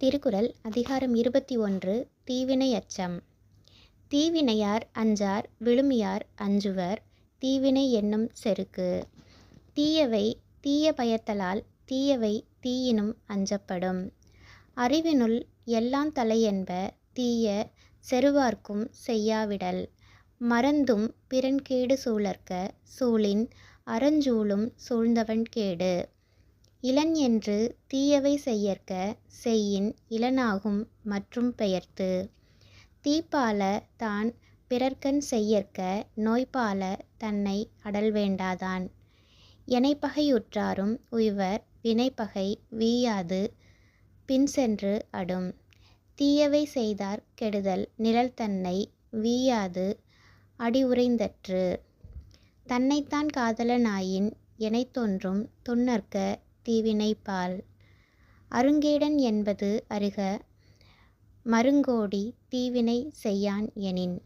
திருக்குறள் அதிகாரம் இருபத்தி ஒன்று தீவினை அச்சம் தீவினையார் அஞ்சார் விழுமியார் அஞ்சுவர் தீவினை என்னும் செருக்கு. தீயவை தீய பயத்தலால் தீயவை தீயினும் அஞ்சப்படும். அறிவினுள் எல்லாம் தலையென்ப தீய செறுவார்க்கும் செய்யாவிடல். மறந்தும் பிறன்கேடு சூழற்க சூழின் அறஞ்சூழும் சூழ்ந்தவன் கேடு. இலன் என்று தீயவை செய்யற்க செய்யின் இலனாகும் மற்றும் பெயர்த்து. தீப்பால தான் பிறர்க்கண் செய்யற்க நோய்பால தன்னை அடல் வேண்டாதான். எனைப்பகையுற்றாரும் உய்வர் வினைப்பகை வீயாது பின் சென்று அடும். தீயவை செய்தார் கெடுதல் நிழல் தன்னை வீயாது அடி உறைந்தற்று. தன்னைத்தான் காதலனாயின் எனைத்தொன்றும் துன்னற்க தீவினைப்பால். அருங்கேடன் என்பது அருக மருங்கோடி தீவினை செய்யான் எனின்.